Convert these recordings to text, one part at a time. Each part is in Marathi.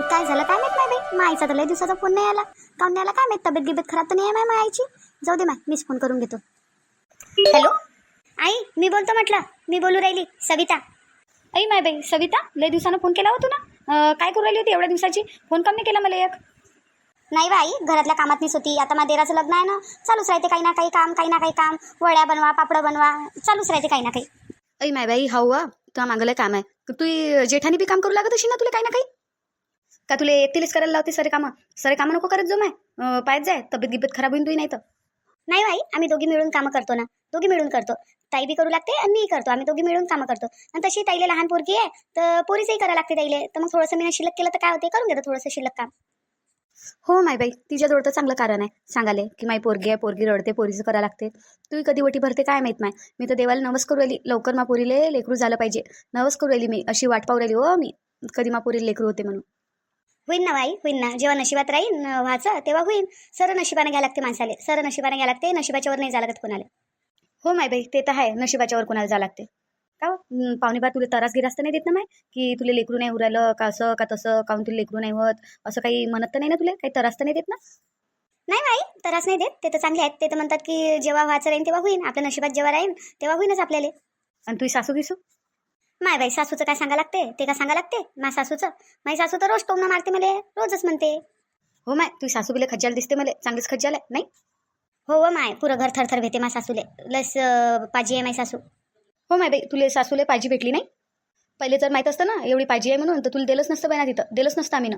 काय झालं? काय माहीत नाही बाई? माईचा तर लय दिवसाचा फोन नाही आला. काऊन नाही आला? काय माहीत? तब्येत गिबेत खराब तर नाही आहे माय आईची? जाऊ दे माय मीच फोन करून घेतो. हॅलो? आई मी बोलतो म्हटलं. मी बोलू राहिली. सविता. आई माय बाई सविता लय दिवसानं फोन केला होता ना? काय करू राहिली होती एवढ्या दिवसाची? फोन कमी केला मला एक. नाही बाई घरातल्या कामात मीच होती. आता माझ्या देराचं लग्न आहे ना. चालूच राहते काही ना काही काम काही ना काही काम. वड्या बनवा पापड बनवा. चालूच राहते काही ना काही. ऐ माय बाई हाऊ वा तुला मागलं काम आहे. तू जेठानी बी काम करू लागत अशी ना तुला काही ना काही? का तुला एकटीलेच करायला लावते सरे कामं सरे कामं नको करत जो माय. अं, पाहत जाय. तब्येत गिब्येत खराब होईन तुही नाही तर नाही बाई आम्ही दोघी मिळून कामं करतो ना. दोघी मिळून करतो. ताई बी करू लागते आणि मी करतो. आम्ही दोघी मिळून कामं करतो. आणि तशी ताईला लहान पोरगी आहे तर पोरीचंही करायला लागते ताईले. तर मग थोडंसं मी शिल्लक केलं तर काय होते करून घेतो थोडंसं शिल्लक काम. हो माय बाई तिच्याजवळ तर चांगलं कारण आहे. सांगाले की माई पोरगी आहे पोरगी रडते पोरीचं करायला लागते. तू कधी वटी भरते काय माहीत माय? मी तर देवाला नवस करू राहिली. लवकर मा पोरीले लेकरू झालं पाहिजे. नवस करू राहिली मी. अशी वाट पाहू राहिली हो मी. कधी मा पोरीला लेकरू होते म्हणून. होईन ना बाई होईन ना. जेव्हा नशिबात राहीन व्हायचं तेव्हा होईन. सर नशिबाने घ्यायला लागते माणसाले. सर नशिबाने घ्यायला लागते नशिबाच्यावर नाही जायला लागत कोणाला. हो माय बाई ते तर आहे नशिबाच्यावर कोणाला जा लागते. का हो? पाहुणे बा तुला तरास गिरास तर नाही देत ना माय? की तुला लेकरू नाही उरायलं का असं का तसं काऊन तुला लेकरू नाही होत? असं काही म्हणत तर नाही ना तुला? काही तरास तर नाही देत ना? नाही बाई त्रास नाही देत. ते तर चांगले आहेत. ते तर म्हणतात की जेव्हा व्हायचं राहीन तेव्हा होईन. आपल्या नशिबात जेव्हा राहीन तेव्हा होईनच आपल्याला. आणि तुझी सासू गिसू माय बाई सासूचं काय सांगा लागते? ते काय सांगा लागते? माय सासूचं? माई सासू तर रोज टोमणं मारते मला रोजच म्हणते. हो माय तुझी सासू बिले खज्जाल दिसते मला चांगलीच खज्जाल आहे नाही? हो व माय पुरं घर थरथर भेटते मा सासूले लस पाजी आहे माय सासू. हो माय बाई तुले सासूले पाहिजे भेटली नाही? पहिले तर माहीत असतं ना एवढी पाहिजे आहे म्हणून तर तुला दिलंच नसतं बाई ना तिथं दिलंच नसतं आम्ही ना.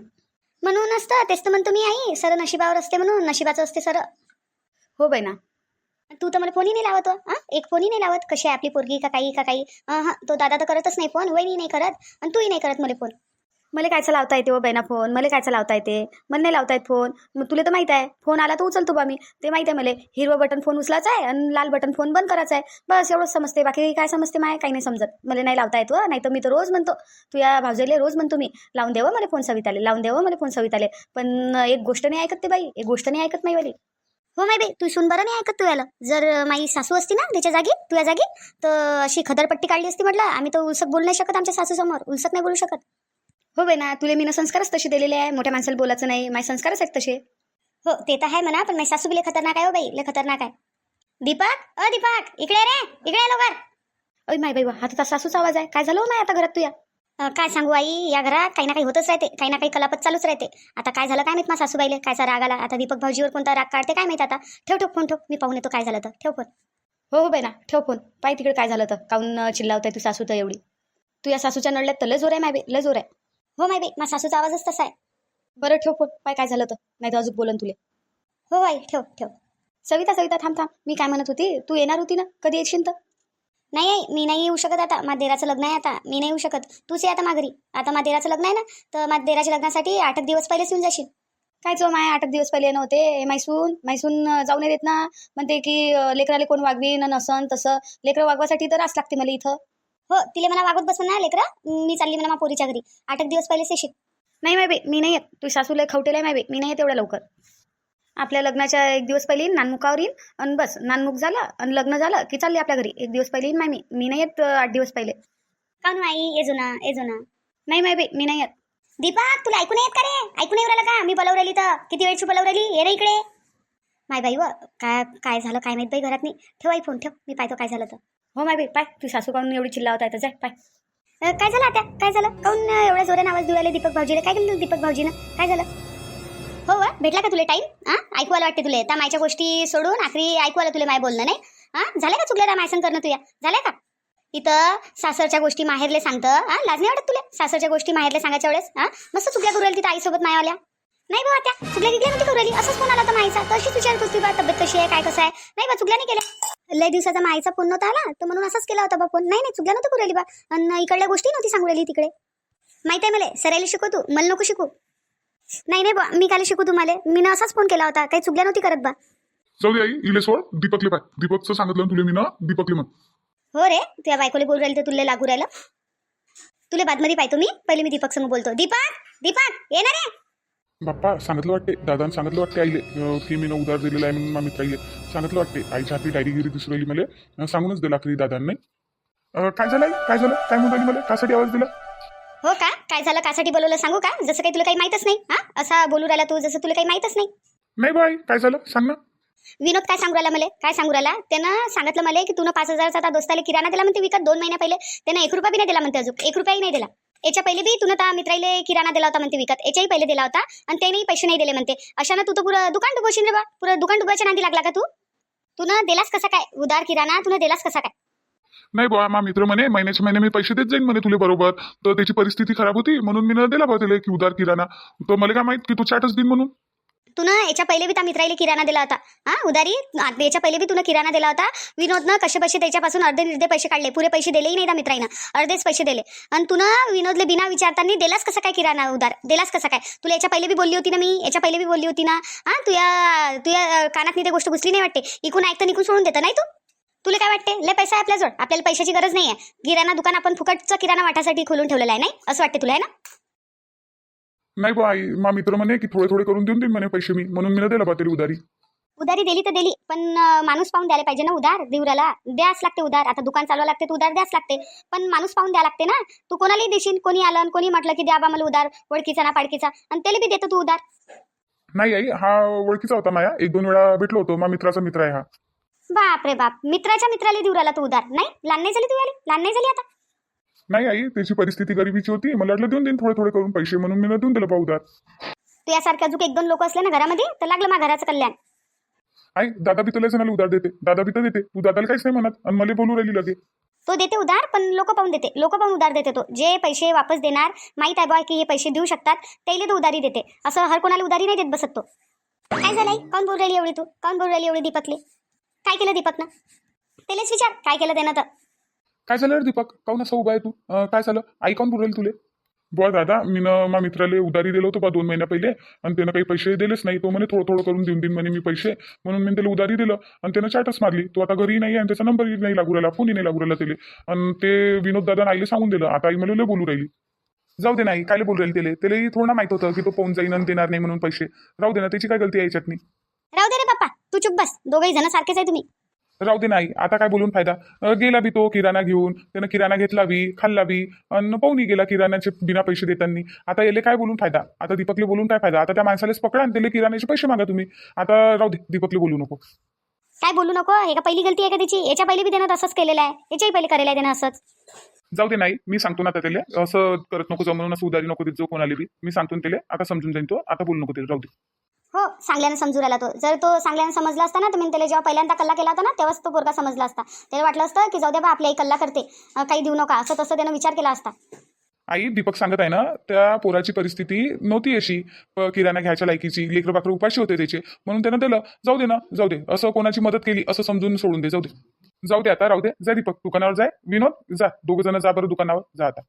म्हणून असतं तेच तर म्हणतो मी आई सर नशिबावर असते म्हणून नशिबाचं असते सर. हो बाई ना. तू तर मला फोनही नाही लावत हो, हा एक फोनही नाही लावत. कशी आहे आपली पोरगी? का काही? का काही? हा तो दादा तर करतच नाही फोन वहिनी नाही करत आणि तूही नाही करत मला फोन. मला कायचा लावता येते हो ओ बहिणा फोन? मला कायचा लावता येते? मला नाही लावता येत फोन. मग तुला तर माहीत आहे फोन आला तर उचलतो बा मी. ते माहीत आहे मला हिरवं बटन फोन उचलायचा आहे आणि लाल बटन फोन बंद करायचा आहे. बस एवढंच समजते. बाकी काय समजते माय? काही नाही समजत. मला नाही लावता येत हो, नाही तर मी तर रोज म्हणतो. तू या भावजेले रोज म्हणतो मी लावून देवं मला फोन सविताले लावून देवं मला फोन सविताले. पण एक गोष्ट नाही ऐकत ते बाई एक गोष्ट नाही ऐकत नाही वाली हो माय बाई तू सुन बरं नाही ऐकत तुला जर माई सासू असती ना त्याच्या जागी तुझ्या जागी तर अशी खदरपट्टी काढली असती म्हटलं आम्ही तर उलसक बोलू नाही शकत आमच्या सासूसमोर. उलसक नाही बोलू शकत. हो बाई ना तुला मी संस्कारच तसे दिलेले आहे. मोठ्या माणसाला बोलायचं नाही. माझे संस्कारच आहेत तसे. हो ते तर आहे म्हणा पण माझी सासू बी लय खतरनाक आहे हो बाई. लय खतरनाक आहे. दीपक? अ दीपक इकडे रे. इकडे ये लवकर. अय माय बाई वा हा तर सासूचा आवाज आहे. काय झालं हो माय आता घरात तुया? काय सांगू आई? या घरात काही ना काही होतच राहते. काही ना काही कलापत चालूच राहते. आता काय झालं काय माहीत मा सासूबाईले? कायचा राग आला आता दीपक भाऊजीवर कोणता राग काढते काय माहीत आता? ठेव ठेव फोन ठेव. मी पाहून येतो काय झालं तर. ठेव फोन. हो हो बाई ना ठेव फोन. पाय तिकडे काय झालं तर. काऊन चिल्लावताय तू सासू तर एवढी? तू या सासूच्या नळल्यात तर लय जोर आहे माय बाई लय जोर आहे. हो माय बाई मा सासूचा आवाजच तसा आहे. बरं ठेव फोन. पाय काय झालं तर. नाही तर अजून बोलन तुले. हो आई. ठेव ठेव. सविता सविता थांब थांब. मी काय म्हणत होती? तू येणार होती ना? कधी येशील तर? नाही आई मी नाही येऊ शकत आता. माझ्या देराचं लग्न आहे आता. मी नाही येऊ शकत. तूच ये आता माघारी आता माझ्या देराचं लग्न आहे ना तर माझ्या देराच्या लग्नासाठी आठ दिवस पहिलेच येऊन जाशील. काय चो माय आठ दिवस पहिले नव्हते मैसून मैसून जाऊ नाही देत ना. म्हणते की लेकराले कोण वागवीन न नसन तसं. लेकरं वागवासाठी तर रास लागते मला इथं. हो तिला मला वागत बसून ना लेकरा. मी चालली म्हणा मा पोरीच्या घरी. आठ दिवस पहिलेच येशील. नाही माय बाई मी नाही येत. तू सासूला खवटेला माय बाई. मी नाही येत एवढ्या लवकर. आपल्या लग्नाच्या एक दिवस पहिले येईन नानमुखावर येईन आणि बस नानमुख झालं आणि लग्न झालं की चालली आपल्या घरी. एक दिवस पहिले येईन माय मी. मी नाही येत अं, आठ दिवस पहिले. काऊन आई येजो ना येजो ना नाही माय बाई मी नाही येत. दीपक तुला ऐकून येत का रे? ऐकून येऊ राहिलं का? मी बोलावू राहिली तर. किती वेळची बोलावू राहिली? ये रे इकडे. माय बाई व काय काय झालं काय माहीत बाई घरात नाही ठेव आई फोन ठेव. मी पाहतो काय झालं तर. हो माय बाई पाय. तू सासू काऊन एवढी चिल्लावत आहे तर जाय पाय. अ, काय झालं आता? काय झालं? काऊन अ, एवढ्या जोराने आवाज देऊ राहिले दीपक भाऊजीला? काय केलं दीपक भाऊजीनं? काय झालं? हो, हो भेटला का तुला टाईम हा? ऐकू वाटते तुला. त्या मायच्या गोष्टी सोडून आखरी ऐकू आलं तुला माय बोलणं नाही? हा? झालं का चुकलं मायसन करणं तुया झालं का? इथं सासरच्या गोष्टी माहेरले सांगतं. हां? लाज नाही वाटत तुला? सासरच्या गोष्टी माहेरले सांगायच्या वेळेस? हां? मस्त चुकल्या करू राहिली तिथं आईसोबत मायावाल्या. नाही बा त्या. चुकल्या गिकल्या नव्हती करू राहिली असंच फोन आला तर माईचा. तशीच विचारत होती बा तब्येत कशी आहे? काय कसं आहे? नाही बा चुकल्या नाही केल्या. लय दिवसाचा माईचा फोन नव्हता आला. तर म्हणून असाच केला होता बा फोन. नाही नाही चुकल्या नव्हतं करू राहिली बा. आणि इकडल्या गोष्टी नव्हती सांगू राहिली तिकडे. माहिती आहे मला. सरायला शिकव तू. मला नको शिकू. नाही नाही बा मी काय शिकू तुम्हाला. मी ना असाच फोन केला होता. काही चुकल्या नव्हती करत बा. जाऊ दे आई इले सोड. दीपकले पाय. दीपकचं सांगितलं ना तुला मी ना दीपकले म्हण. हो रे तुझ्या बायकोले बोलू राहिली तर तुला लागू राहिलं. तुला बादमध्ये पाहतो मी. पहिले मी दीपक संग बोलतो. दीपक दीपक ये ना रे. बाप्पा सांगितलं वाटते. दादानं सांगितलं वाटते आईले. अं, की मी ना उधार दिलेला आहे म्हणून मामित आईले सांगितलं वाटते. आईच्या हाती डायरीगिरी दिसू राहिली मला. अं, सांगूनच दिला खरी दादांनी. अं, काय झालं आई? काय झालं? काय म्हणून राहिली मला? कासाठी आवाज दिला? हो का? काय झालं? कासाठी बोलवलं सांगू का? जसं काही तुला काही माहीतच नाही हा? असा बोलू राहिला तू जसं तुला काही माहीतच नाही. नाही बाई काय झालं? सांग ना. विनोद काय सांगू राहिला मला? काय सांगू राहिला? त्यानं सांगितलं मला की तुला पाच हजारचा आता दोस्ताला किराणा दिला म्हणते विकत दोन महिन्या पहिले. त्यानं एक रुपया बी नाही दिला म्हणते अजून. एक रुपयाही नाही दिला. याच्या पहिले बी तुला त्या मित्राला किराणा दिला होता म्हणते विकत. याच्याही पहिले दिला होता आणि त्यानेही पैसे नाही दिले म्हणते. अशानं तू तर पुरं दुकान डुबवशील रे बा. पुरं दुकान डुबायच्या नांदी लागला का तू? तुनं दिलास कसा काय? उदार किराणा तुला दिलास कसा काय? नाही बुवा मा मित्र म्हणे महिन्याच्या महिने मी पैसे देत जाईन म्हणे तुले बरोबर. तर त्याची परिस्थिती खराब होती म्हणून मी न दिला बा त्याला की उदार किराणा. तर मला काय माहीत की तू चाटच दिन म्हणून? तुला याच्या पहिले बी त्या मित्राला किराणा दिला होता. हा उदारी याच्या पहिले बी तुला किराणा दिला होता. विनोदनं कसे पैसे त्याच्यापासून अर्धे निर्धे पैसे काढले? पुरे पैसे दिलेही नाही त्या मित्राईनं. अर्धेच पैसे दिले. आणि तुला विनोदले बिना विचारताना दिलास कसा काय किराणा उदार दिलास कसा काय? तुला याच्या पहिले बी बोलली होती ना मी? याच्या पहिले बी बोलली होती ना? हा तुया तुया कानात मी ते गोष्ट घुसली नाही वाटते? इकून ऐकतं इकून सोडून देतं नाही तू? तुला काय वाटते? लय पैसा आहे आपल्याजवळ. आपल्याला पैशाची गरज नाही आहे किराणा दुकान आपण फुकटचं किराणा वाटासाठी खोलून ठेवलेलं आहे नाही? असं वाटते तुला आहे ना? नाही बा आई मा मित्र म्हणे की थोडे थोडे करून देऊन देईन म्हणे पैसे मी. म्हणून मी दिला बा उदारी उधारी. दिली तर दिली पण अं, माणूस पाहून द्यायला पाहिजे ना उधार? देवराला द्यास लागते उधार. आता दुकान चालवा लागते तर उधार द्यास लागते. पण माणूस पाहून द्या लागते ना? तू कोणालाही देशील? कोणी आलं आणि कोणी म्हटलं की द्या बा मला उधार ओळखीचा ना पाडकीचा आणि त्याला बी देतो तू उधार. नाही आई हा ओळखीचा होता माया. एक दोन वेळा भेटलो होतो. मा मित्राचा मित्र आहे हा. बाप रे बाप. मित्राच्या मित्राला देवराला तू उधार. नाही लहान नाही झाली तू आली लहान नाही झाली आता? नाही आई त्याची परिस्थिती गरिबीची होती. मला वाटलं देऊन देईन थोडे थोडे करून पैसे म्हणून मी देऊन दिलं बा उधार. तू यासारखे अजून एक दोन लोक असले ना घरामध्ये तर लागलं मा घराचं कल्याण. आई दादा बी तुला जणाला उधार देते. दादा बी तर देते. तू दादाला काहीच नाही म्हणत. आणि मला बोलू राहिली लगे. तो देते उधार पण लोक पाहून देते. लोक पाहून उधार देते तो. जे पैसे वापस देणार माहीत आहे बॉय की हे पैसे देऊ शकतात त्याला तो उधारी देते. असं हर कोणाला उधारी नाही देत बसत तो. काय झालंय काऊन बोल राहिली एवढी तू? काऊन बोल राहिली एवढी दीपकले? काय केलं दीपकनं? त्यालाच विचार काय केलं त्यानं तर? काय झालं रे दीपक? काऊन असं उभा आहे तू? अं, काय झालं? आई काऊन बोलेल तुले? बुवा दादा मी न मा मित्राला उधारी दिलं होतं बा दोन महिन्या पहिले आणि त्यानं काही पैसे दिलेच नाही. तो म्हणे थोडं थोडं करून देऊन देईन म्हणे मी पैसे. म्हणून मी त्याला उधारी दिलं आणि त्यानं चाटच मारली. तो आता घरी नाही आणि त्याचा नंबरही नाही लागू राहिला फोनही नाही लागू राहिला त्याला. आणि ते विनोद दादा आईला सांगून दिलं आता आई मला लय बोलू राहिली. जाऊ दे नाही काय बोलू राहील त्याला? त्यालाही थोडं ना माहीत होतं की तो पाहून जाईन आणि देणार नाही म्हणून पैसे. राहू दे ना त्याची काय गलती आहे याच्यातनी? राहू दे रे पप्पा. तू चुप बस. दोघही जण सारखेच आहे तुम्ही. राहू दे नाही. आता काय बोलून फायदा? अं, गेला बी तो किराणा घेऊन. त्यानं किराणा घेतला बी खाल्ला बी. आणि पाहूनही गेला किराण्याचे बिना पैसे देताना. आता याले काय बोलून फायदा? आता दीपकले बोलून काय फायदा? आता त्या माणसालाच पकडा आणि त्याला किराण्याचे पैसे मागा तुम्ही. आता राहू दे दीपकले बोलू नको. काय बोलू नको? हे का पहिली गलती आहे का त्याची याच्या पहिले बी त्यानं तसंच केलेलं आहे. याच्याही पहिले करेल आहे त्यानं असंच. जाऊ दे नाही. मी सांगतो ना आता त्याला. असं करत नको जाऊ म्हणून असं उदारी नको देत जो कोणाला बी. मी सांगतो ना त्याला. आता समजून जाईन तो. आता बोलू नको त्याला. राहू दे. हो चांगल्यानं समजू राहिला तो. जर तो चांगल्यानं समजला असता ना तर मी त्याला जेव्हा पहिल्यांदा कल्ला केला होता ना तेव्हाच तो पोरगा समजला असता. त्याला वाटलं असतं की जाऊ दे बा आपल्याही कल्ला करते. अं, काही देऊ नका असं तसं त्यानं विचार केला असता. आई दीपक सांगत आहे ना त्या पोराची परिस्थिती नव्हती अशी. प- किराणा घ्यायच्या लायकीची लेकर बाकर उपाशी होते त्याचे. म्हणून त्यानं दिलं जाऊ दे ना जाऊ दे. असं कोणाची मदत केली असं समजून सोडून दे जाऊ दे. जाऊ दे आता राहू दे. जा दीपक दुकानावर जाय. विनोद जा. दोघ जण जा बरं दुकानावर. जा आता.